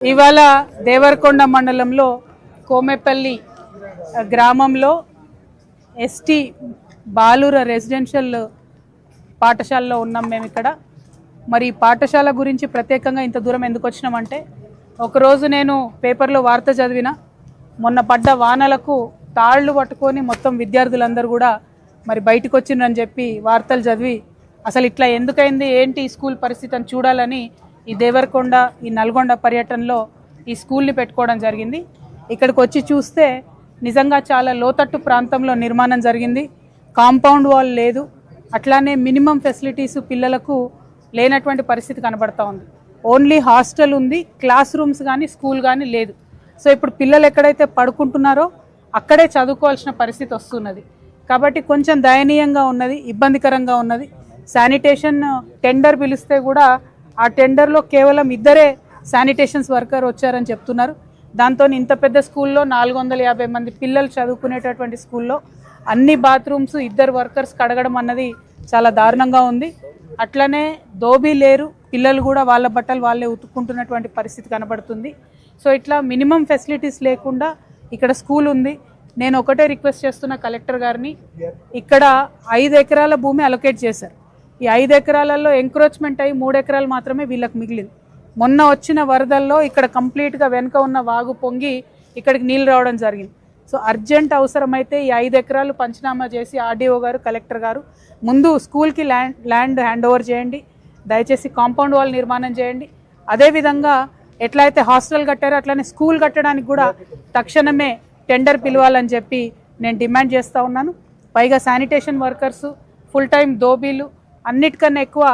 ఇవాళ దేవరకొండ మండలంలో కోమెపల్లి గ్రామంలో ఎస్టీ బాలుర రెసిడెన్షియల్ పాఠశాలలో ఉన్నాం మేము ఇక్కడ. మరి పాఠశాల గురించి ప్రత్యేకంగా ఇంత దూరం ఎందుకు వచ్చినామంటే ఒకరోజు నేను పేపర్లో వార్త చదివిన మొన్న పడ్డ వానలకు తాళ్ళు పట్టుకొని మొత్తం విద్యార్థులందరూ కూడా మరి బయటకు వచ్చిండ్రని చెప్పి వార్తలు చదివి అసలు ఇట్లా ఎందుకైంది ఏంటి స్కూల్ పరిస్థితి అని చూడాలని ఈ దేవరకొండ ఈ నల్గొండ పర్యటనలో ఈ స్కూల్ని పెట్టుకోవడం జరిగింది. ఇక్కడికి వచ్చి చూస్తే నిజంగా చాలా లోతట్టు ప్రాంతంలో నిర్మాణం జరిగింది. కాంపౌండ్ వాల్ లేదు. అట్లానే మినిమం ఫెసిలిటీస్ పిల్లలకు లేనటువంటి పరిస్థితి కనబడతా ఉంది. ఓన్లీ హాస్టల్ ఉంది క్లాస్ రూమ్స్ కానీ స్కూల్ కానీ లేదు. సో ఇప్పుడు పిల్లలు ఎక్కడైతే పడుకుంటున్నారో అక్కడే చదువుకోవాల్సిన పరిస్థితి వస్తున్నది. కాబట్టి కొంచెం దయనీయంగా ఉన్నది ఇబ్బందికరంగా ఉన్నది. శానిటేషన్ టెండర్ పిలిస్తే కూడా ఆ టెండర్లో కేవలం ఇద్దరే శానిటేషన్స్ వర్కర్ వచ్చారని చెప్తున్నారు. దాంతో ఇంత పెద్ద స్కూల్లో నాలుగు వందల యాభై మంది పిల్లలు చదువుకునేటటువంటి స్కూల్లో అన్ని బాత్రూమ్స్ ఇద్దరు వర్కర్స్ కడగడం అన్నది చాలా దారుణంగా ఉంది. అట్లనే దోబీ లేరు పిల్లలు కూడా వాళ్ళ బట్టలు వాళ్ళే ఉతుక్కుంటున్నటువంటి పరిస్థితి కనబడుతుంది. సో ఇట్లా మినిమం ఫెసిలిటీస్ లేకుండా ఇక్కడ స్కూల్ ఉంది. నేను ఒకటే రిక్వెస్ట్ చేస్తున్న కలెక్టర్ గారిని ఇక్కడ ఐదు ఎకరాల భూమి అలొకేట్ చేశారు. ఈ ఐదు ఎకరాలలో ఎంక్రోచ్మెంట్ అయ్యి మూడు ఎకరాలు మాత్రమే వీళ్ళకి మిగిలింది. మొన్న వచ్చిన వరదల్లో ఇక్కడ కంప్లీట్గా వెనుక ఉన్న వాగు పొంగి ఇక్కడికి నీళ్ళు రావడం జరిగింది. సో అర్జెంట్ అవసరమైతే ఈ ఐదు ఎకరాలు పంచనామా చేసి ఆర్డీఓ గారు కలెక్టర్ గారు ముందు స్కూల్కి ల్యాండ్ ల్యాండ్ హ్యాండ్ ఓవర్ చేయండి. దయచేసి కాంపౌండ్ వాల్ నిర్మాణం చేయండి. అదేవిధంగా ఎట్లా అయితే హాస్టల్ కట్టారో అట్లనే స్కూల్ కట్టడానికి కూడా తక్షణమే టెండర్ పిలవాలని చెప్పి నేను డిమాండ్ చేస్తూ ఉన్నాను. పైగా శానిటేషన్ వర్కర్స్ ఫుల్ టైం దోబీలు అన్నిటికన్నా ఎక్కువ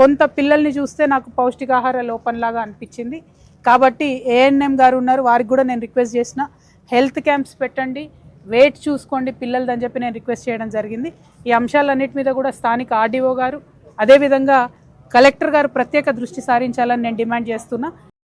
కొంత పిల్లల్ని చూస్తే నాకు పౌష్టికాహార లోపంలాగా అనిపించింది. కాబట్టి ఏఎన్ఎం గారు ఉన్నారు వారికి కూడా నేను రిక్వెస్ట్ చేసిన హెల్త్ క్యాంప్స్ పెట్టండి వెయిట్ చూసుకోండి పిల్లలదని చెప్పి నేను రిక్వెస్ట్ చేయడం జరిగింది. ఈ అంశాలన్నిటి మీద కూడా స్థానిక ఆర్డీఓ గారు అదేవిధంగా కలెక్టర్ గారు ప్రత్యేక దృష్టి సారించాలని నేను డిమాండ్ చేస్తున్నా.